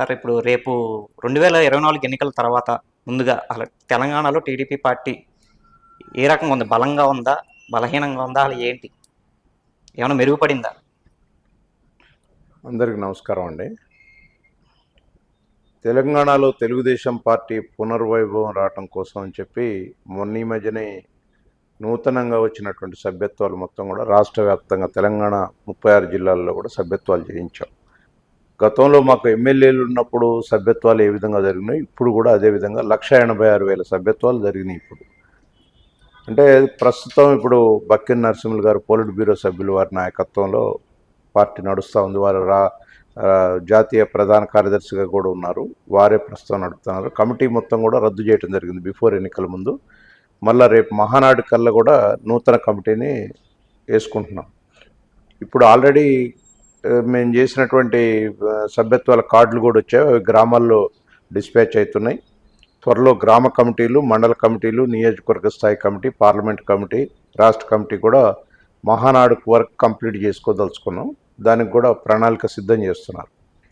Sir ఇప్పుడు రేపు రెండు వేల ఇరవై నాలుగు ఎన్నికల తర్వాత ముందుగా అలా తెలంగాణలో టీడీపీ పార్టీ ఏ రకంగా ఉంది? బలంగా ఉందా? బలహీనంగా ఉందా? అలా ఏంటి? ఏమైనా మెరుగుపడిందా? అందరికి నమస్కారం అండి. తెలంగాణలో తెలుగుదేశం పార్టీ పునర్వైభవం రావటం కోసం అని చెప్పి మొన్న ఈ మధ్యనే నూతనంగా వచ్చినటువంటి సభ్యత్వాలు మొత్తం కూడా రాష్ట్ర వ్యాప్తంగా తెలంగాణ ముప్పై ఆరు జిల్లాల్లో కూడా సభ్యత్వాలు చేయించాం గతంలో మాకు ఎమ్మెల్యేలు ఉన్నప్పుడు సభ్యత్వాలు ఏ విధంగా జరిగినాయి ఇప్పుడు కూడా అదే విధంగా లక్ష ఎనభై ఆరు వేల సభ్యత్వాలు జరిగినాయి ఇప్పుడు. అంటే ప్రస్తుతం ఇప్పుడు బక్కిన్ నరసింహులు గారు పోలిట్ బ్యూరో సభ్యులు వారి నాయకత్వంలో పార్టీ నడుస్తూ ఉంది. వారు రా జాతీయ ప్రధాన కార్యదర్శిగా కూడా ఉన్నారు. వారే ప్రస్తుతం నడుపుతున్నారు. కమిటీ మొత్తం కూడా రద్దు చేయడం జరిగింది బిఫోర్ ఎన్నికల ముందు. మళ్ళా రేపు మహానాడు కల్లా కూడా నూతన కమిటీని వేసుకుంటున్నాం. ఇప్పుడు ఆల్రెడీ మేము చేసినటువంటి సభ్యత్వాల కార్డులు కూడా వచ్చాయి. అవి గ్రామాల్లో డిస్పాచ్ అవుతున్నాయి. త్వరలో గ్రామ కమిటీలు మండల కమిటీలు నియోజకవర్గ స్థాయి కమిటీ పార్లమెంట్ కమిటీ రాష్ట్ర కమిటీ కూడా మహానాడు వర్క్ కంప్లీట్ చేసుకోదలుచుకున్నాం. దానికి కూడా ప్రణాళిక సిద్ధం చేస్తున్నారు.